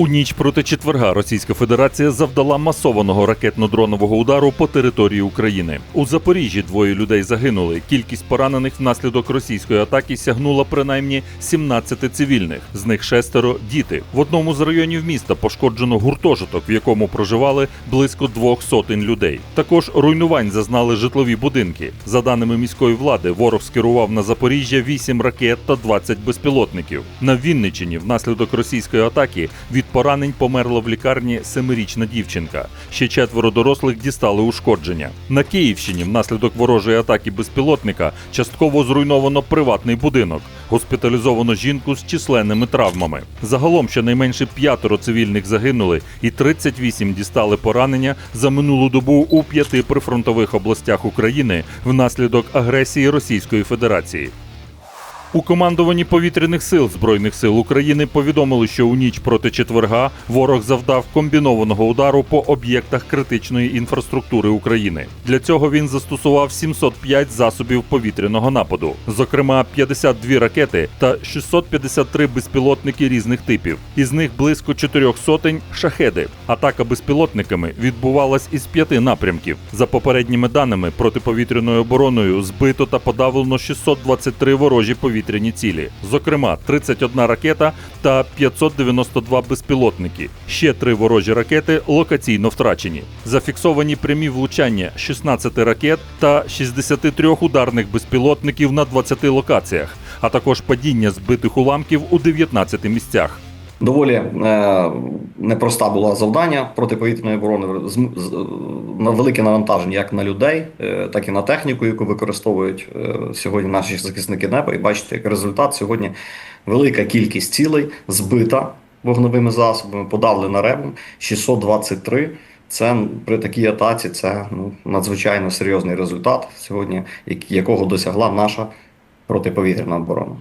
У ніч проти четверга Російська Федерація завдала масованого ракетно-дронового удару по території України. У Запоріжжі двоє людей загинули. Кількість поранених внаслідок російської атаки сягнула принаймні 17 цивільних. З них шестеро діти. В одному з районів міста пошкоджено гуртожиток, в якому проживали близько двох сотень людей. Також руйнувань зазнали житлові будинки. За даними міської влади, ворог скерував на Запоріжжя 8 ракет та 20 безпілотників. На Вінниччині внаслідок російської атаки від поранень померла в лікарні семирічна дівчинка. Ще четверо дорослих дістали ушкодження. На Київщині внаслідок ворожої атаки безпілотника частково зруйновано приватний будинок. Госпіталізовано жінку з численними травмами. Загалом щонайменше п'ятеро цивільних загинули і 38 дістали поранення за минулу добу у п'яти прифронтових областях України внаслідок агресії Російської Федерації. У командуванні повітряних сил Збройних сил України повідомили, що у ніч проти четверга ворог завдав комбінованого удару по об'єктах критичної інфраструктури України. Для цього він застосував 705 засобів повітряного нападу, зокрема 52 ракети та 653 безпілотники різних типів. Із них близько чотирьох сотень шахеди. Атака безпілотниками відбувалась із п'яти напрямків. За попередніми даними, протиповітряною обороною збито та подавлено 623 ворожі повітряні цілі, зокрема 31 ракета та 592 безпілотники. Ще три ворожі ракети локаційно втрачені. Зафіксовані прямі влучання 16 ракет та 63 ударних безпілотників на 20 локаціях, а також падіння збитих уламків у 19 місцях. Доволі е, непроста була завдання протиповітряної оборони на велике навантаження як на людей, е, так і на техніку, яку використовують е, сьогодні наші захисники неба. І бачите, як результат сьогодні велика кількість цілей збита вогневими засобами, подавлена ребом 623. Це при такій атаці це ну, надзвичайно серйозний результат сьогодні, якого досягла наша протиповітряна оборона.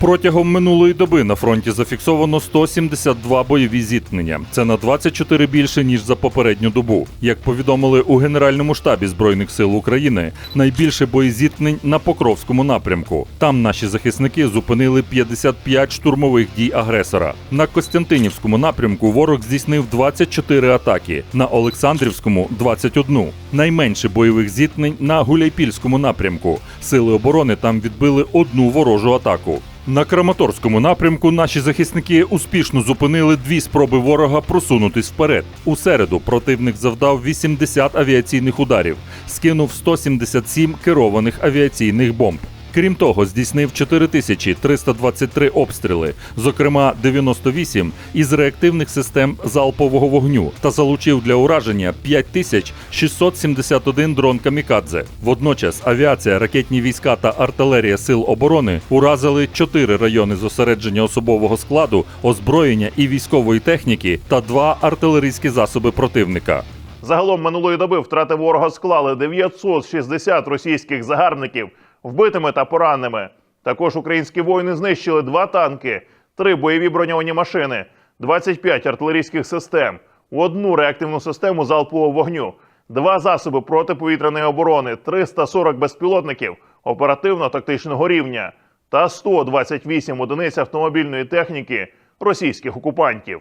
Протягом минулої доби на фронті зафіксовано 172 бойові зіткнення. Це на 24 більше ніж за попередню добу. Як повідомили у Генеральному штабі Збройних сил України, найбільше боєзіткнень на Покровському напрямку. Там наші захисники зупинили 55 штурмових дій агресора. На Костянтинівському напрямку ворог здійснив 24 атаки, на Олександрівському 21. Найменше бойових зіткнень на Гуляйпільському напрямку. Сили оборони там відбили одну ворожу атаку. На Краматорському напрямку наші захисники успішно зупинили дві спроби ворога просунутись вперед. У середу противник завдав 80 авіаційних ударів, скинув 177 керованих авіаційних бомб. Крім того, здійснив 4323 обстріли, зокрема 98 із реактивних систем залпового вогню, та залучив для ураження 5671 дрон камікадзе. Водночас авіація, ракетні війська та артилерія сил оборони уразили 4 райони зосередження особового складу, озброєння і військової техніки та два артилерійські засоби противника. Загалом минулої доби втрати ворога склали 960 російських загарбників вбитими та пораненими. Також українські воїни знищили два танки, три бойові броньовані машини, 25 артилерійських систем, одну реактивну систему залпового вогню, два засоби протиповітряної оборони, 340 безпілотників оперативно-тактичного рівня та 128 одиниць автомобільної техніки російських окупантів.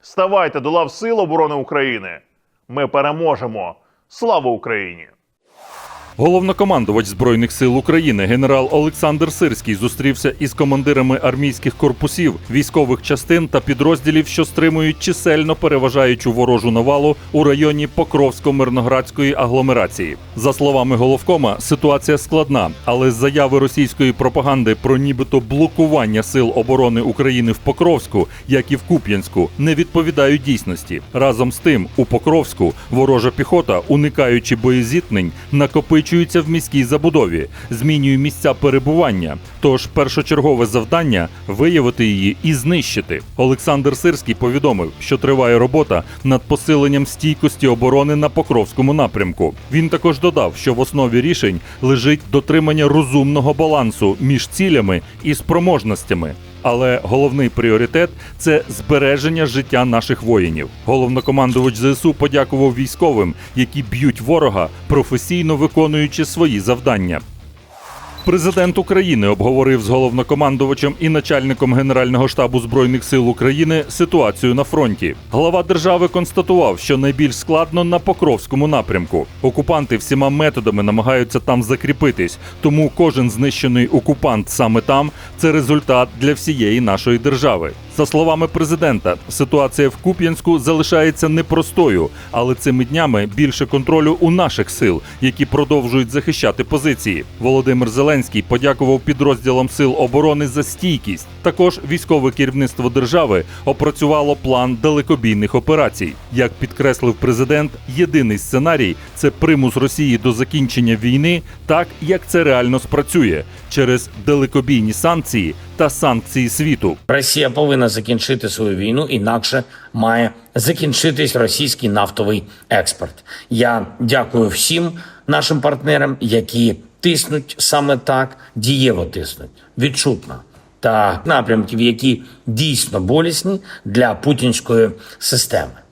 Ставайте до лав Сил оборони України. Ми переможемо. Слава Україні! Головнокомандувач збройних сил України генерал Олександр Сирський зустрівся із командирами армійських корпусів, військових частин та підрозділів, що стримують чисельно переважаючу ворожу навалу у районі Покровсько-Мирноградської агломерації. За словами головкома, ситуація складна, але з заяви російської пропаганди про нібито блокування сил оборони України в Покровську, як і в Куп'янську, не відповідають дійсності. Разом з тим, у Покровську ворожа піхота, уникаючи боєзіткнень, накопичується в міській забудові, змінює місця перебування. Тож першочергове завдання виявити її і знищити. Олександр Сирський повідомив, що триває робота над посиленням стійкості оборони на Покровському напрямку. Він також додав, що в основі рішень лежить дотримання розумного балансу між цілями і спроможностями. Але головний пріоритет це збереження життя наших воїнів. Головнокомандувач ЗСУ подякував військовим, які б'ють ворога, професійно виконуючи свої завдання. Президент України обговорив з головнокомандувачем і начальником Генерального штабу збройних сил України ситуацію на фронті. Глава держави констатував, що найбільш складно на Покровському напрямку. Окупанти всіма методами намагаються там закріпитись, тому кожен знищений окупант саме там це результат для всієї нашої держави. За словами президента, ситуація в Куп'янську залишається непростою, але цими днями більше контролю у наших сил, які продовжують захищати позиції. Володимир Зеленський подякував підрозділам сил оборони за стійкість. Також військове керівництво держави опрацювало план далекобійних операцій. Як підкреслив президент, єдиний сценарій це примус Росії до закінчення війни, так як це реально спрацює через далекобійні санкції та санкції світу. Росія повинна закінчити свою війну, інакше має закінчитись російський нафтовий експорт. Я дякую всім нашим партнерам, які тиснуть саме так, дієво тиснуть, відчутно. Та напрямків, які дійсно болісні для путінської системи.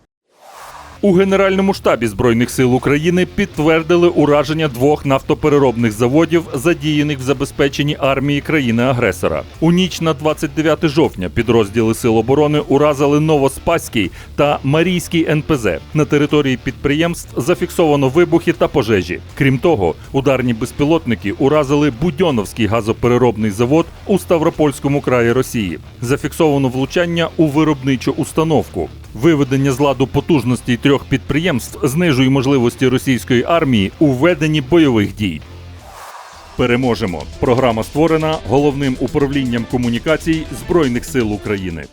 У Генеральному штабі Збройних сил України підтвердили ураження двох нафтопереробних заводів, задіяних в забезпеченні армії країни-агресора. У ніч на 29 жовтня підрозділи Сил оборони уразили Новоспаський та Марійський НПЗ. На території підприємств зафіксовано вибухи та пожежі. Крім того, ударні безпілотники уразили Будьоновський газопереробний завод у Ставропольському краї Росії. Зафіксовано влучання у виробничу установку. Виведення з ладу потужностей трьох підприємств знижує можливості російської армії у веденні бойових дій. Переможемо. Програма створена головним управлінням комунікацій Збройних сил України.